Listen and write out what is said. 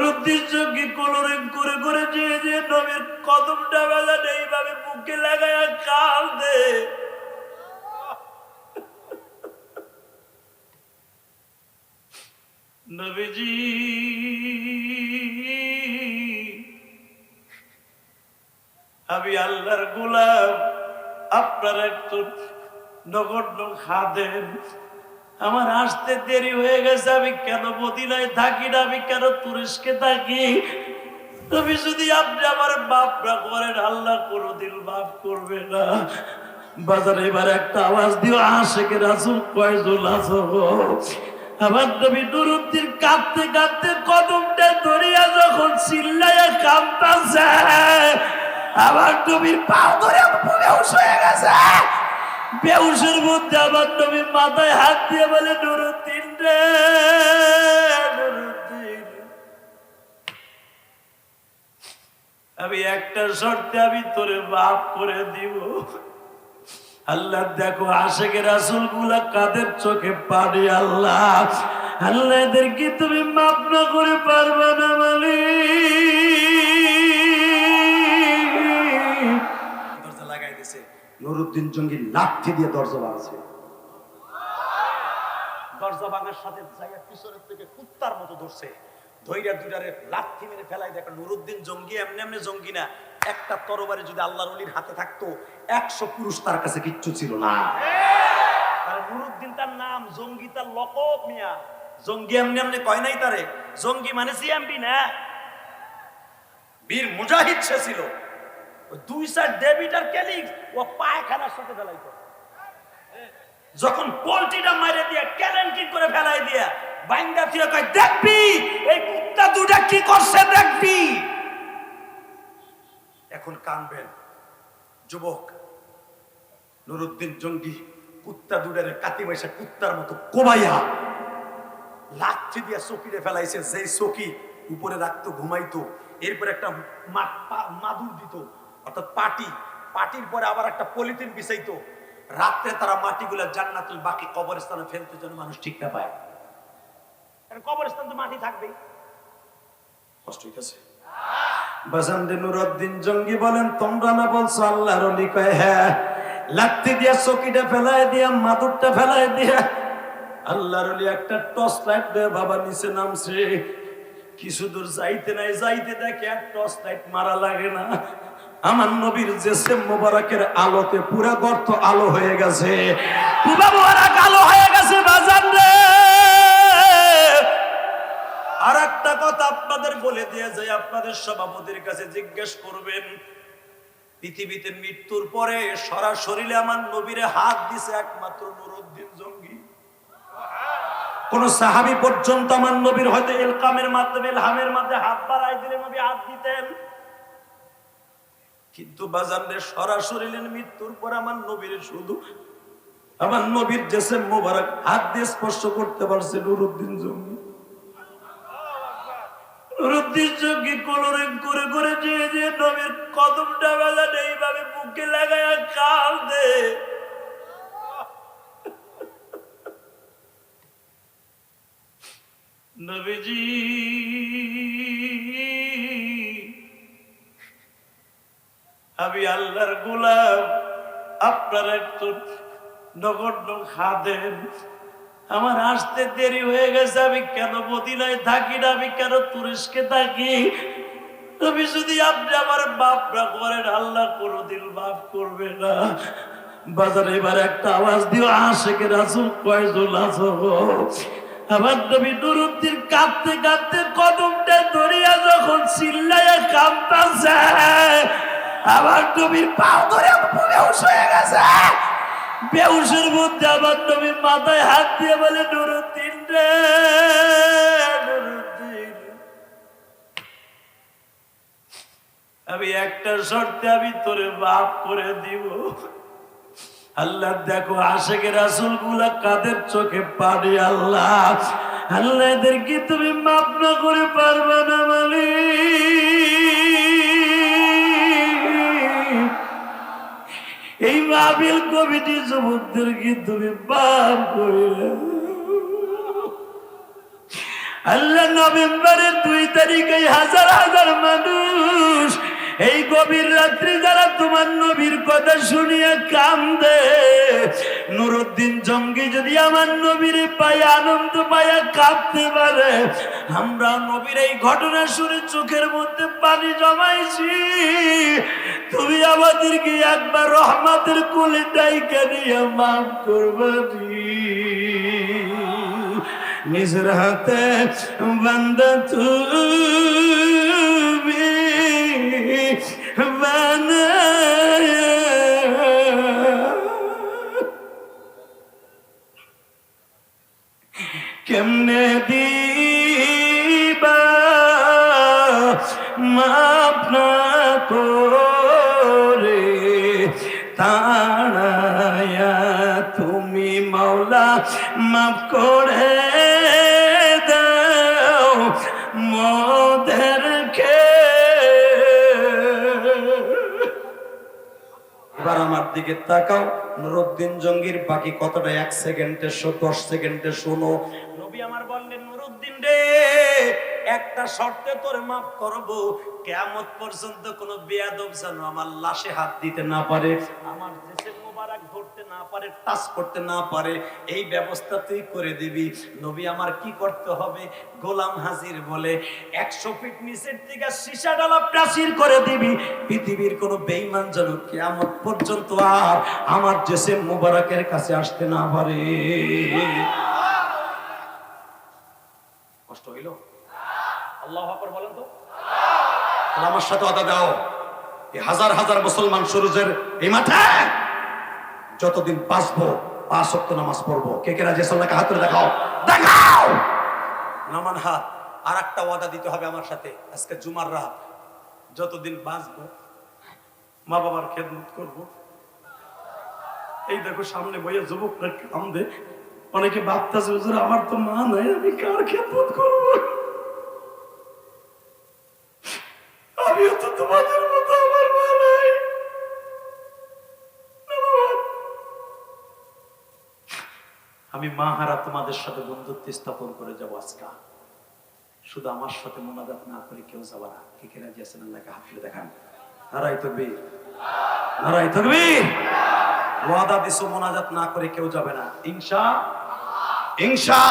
রুদ্দির কলরিং করে করে যে যে নবীর কদমটা বেলা এইভাবে বুকে লাগায় কাল দে। নবীজি, আমি আল্লাহর গোলাম, আপনার একজন নগণ্য খাদেন আমার আসতে দেরি হয়ে গেছে, আমি কেন মদিনায় থাকি না? আমি কেন তুরস্কে থাকি? তুমি যদি আপনি আমার বাপ না করেন, আল্লাহ কোনোদিন বাপ করবে না। বাজারে এবার একটা আওয়াজ দিও আশেকে রাসুল কয়জন আছো? আমার নবী নুরুদ্দিন কাঁদতে কাঁদতে কদমটা ধরিয়া যখন চিল্লাইয়া কাঁদতাছে, আমার নবীর পা ধরে হয়ে গেছে। বেউসের মধ্যে আমার নবী মাথায় হাত দিয়ে বলে, নুরুদ্দিন রে আমি একটা শর্তে আমি তোরে মাফ করে দিব। আল্লাহ, দেখো আশেকে রাসুলগুলা কাদের চোখে পানি, আল্লাহ। আল্লাহ, এদেরকে তুমি মাফ না করে পারবে না মালিক। নুরুদ্দিন জঙ্গি লাঠি দিয়ে দরজা ভাঙছে দরজা ভাঙার সাথে জায়গা পিছনের থেকে কুত্তার মতো ধরছে। ধৈর্য দুটারে লাঠি মেরে ফেলাই দেখো নুরুদ্দিন জঙ্গি এমনি এমনি জঙ্গি না। একটা তরবারি যদি আল্লাহর অলির হাতে থাকতো, একশো পুরুষ তার কাছে কিচ্ছু ছিল না। আর নুরুদ্দিন তার নাম, জঙ্গি তার লকব মিয়া। জঙ্গি এমনি এমনি কয় নাই তারে? জঙ্গি মানে সিএমপি না? বীর মুজাহিদ সে ছিল। দুই সাইড ডেভিড আর ক্যালিক্স ও পায়খানার সাথে ফেলাইতো। যখন পোল্ট্রিটা মারে দিয়ে ক্যালেন্টিং করে ফেলাই দিয়া বাইন্দা থেকে কয়, দেখবি? এই কুত্তা দুটা কি করছে দেখবি? এখন কানবেন, যুবক, নুরুদ্দিন জঙ্গি কুত্তা দুটারে কাতি বৈশা কুত্তার মতো কোবাইয়া লাঠি দিয়া চকিরে ফেলাইছে, যেই চকি উপরে রাখতো, ঘুমাইতো, এরপর একটা মাদুর দিত অর্থাৎ পাটি, পাটির পরে আবার একটা পলিথিন বিছাইতো। রাত্রে তারা মাটিগুলা জান্নাতুল বাকি কবরস্থানে ফেলতে যেন মানুষ ঠিক না পায়। কবরস্থান তো মাটি কয় হ্যাঁ চকিটা দিয়া, মাদুরটা দিয়া একটা নিচে কিছু দূর যাইতে নাই, যাইতে দেখে টর্চ লাইট মারা লাগে না। আমার নবীর যে সেম মোবারকের আলোতে পুরা গর্ত আলো হয়ে গেছে। পুরা মোবারক আলো হয়ে গেছে, বাজান রে। আর একটা কথা আপনাদের বলে দিয়ে যাই, আপনাদের সভাপতির কাছে জিজ্ঞেস করবেন, পৃথিবীতে মৃত্যুর পরে সরাসরি আমার নবীরে হাত দিছে একমাত্র নুরুদ্দিন জঙ্গি। কোন সাহাবি পর্যন্ত আমার নবীর হয়তো এলকামের মাধ্যমে এলহামের মাধ্যমে হাত বাড়াই দিলে নবী হাত দিতেন। কিন্তু বাজানের সরাসরি মৃত্যুর পর আমার নবীর শুধু, আমার নবীর জেসে মোবারক হাত দিয়ে স্পর্শ করতে পারছে নুরুদ্দিন জঙ্গি। নবীজি আমি আল্লাহর গোলাম, আপনার একজন নগণ্য খাদেন আমার আসতে দেরি হয়ে গেছে, আমি কেন মদিনায় থাকি না? আমি কেন তুরস্কে থাকি? তুমি যদি আপনি আমার বাপ না করেন, আল্লাহ কোনোদিন বাপ করবে না। বাজারে এবার একটা আওয়াজ দিও আশেকে রাসুল কয়জন আছো? আমার নবী নুরুদ্দিন কাঁদতে কাঁদতে কদমটা ধরিয়া যখন চিল্লাইয়া কাঁদতাছে আমার নবীর পাও ধরে বেউস হয়ে গেছে। বেউসের মধ্যে আমার নবী মাথায় হাত দিয়ে বলে, নুরুদ্দিন রে আমি একটা শর্তে আমি তোরে মাফ করে দিব। আল্লাহ, দেখো আশেকে রাসুলগুলা কাদের চোখে পানি, আল্লাহ। আল্লাহ, এদেরকে তুমি মাফ না করে পারবে না মালিক। এই মাহবিল কমিটি যুবকদেরকে তুমি বাপ করে আল্লাহ নভেম্বরের দুই তারিখে হাজার হাজার মানুষ এই গভীর রাত্রি যারা তোমার নবীর কথা শুনিয়া কান্দে, নুরুদ্দিন জঙ্গি যদি আমার নবীর পায়ে আনন্দ পায়া কাঁদতে পারে, আমরা নবীর এই ঘটনা শুনে চোখের মধ্যে পানি জমাইছি। আমাদেরকে একবার রহমাতের কোলে ডাইকা নিয়ে মাফ করবানি নিজের হাতে বান্দা তুমি মাপ না করে তাড়ায়া তুমি মাওলা মাফ করে দাও মোদেরকে এবার আমার দিকে তাকাও, নুরুদ্দিন জঙ্গির বাকি কতটা এক সেকেন্ডে দশ সেকেন্ডে শোনো। নবী আমার বললেন, নুরুদ্দিন রে একটা শর্তে তোর মাফ করব। কেয়ামত পর্যন্ত কোন বেয়াদব যেন আমার লাশে হাত দিতে না পারে, আমার দেশে মোবারক ধরতে না পারে, টাচ করতে না পারে, এই ব্যবস্থা তুই করে দিবি। নবী, আমার কি করতে হবে? গোলাম হাজির বলে একশো ফিট নিচের থেকে সীসা ডালা প্রাচীর করে দিবি। পৃথিবীর কোন বেইমান যেন কেয়ামত পর্যন্ত আর আমার দেশে মোবারকের কাছে আসতে না পারে কষ্ট হইল আল্লাহ আকবার বলেন তো। আমার সাথে আদা দাও, এই হাজার হাজার মুসলমান সুরজের এই মাঠে যতদিন বাঁচবো, পাঁচ সপ্ত নামাজ পড়ব। কে কে রাজি সাল্লাহকে হাত দেখাও। দেখাও! নামান হাত আর একটা ওয়াদা দিতে হবে আমার সাথে। আজকে জুমার রাত, যতদিন বাঁচবো, মা বাবার খেদমত করব। এই দেখো সামনে বইয়ে যুবকরা কান্দে। অনেকে ভাবতেছে আমার তো মা নাই, আমি কার খেদমত করব? আমি মা হারা তোমাদের সাথে বন্ধুত্ব স্থাপন করে যাব আজকা। শুধু আমার সাথে মোনাজাত না করে কেউ যাবা না। কে কে রাজি আছেন আল্লাহকে হাত তুলে দেখান। নারাই তকবীর। নারাই তকবীর। ওয়াদা দিছো মোনাজাত না করে কেউ যাবে না। ইনশা ইনশা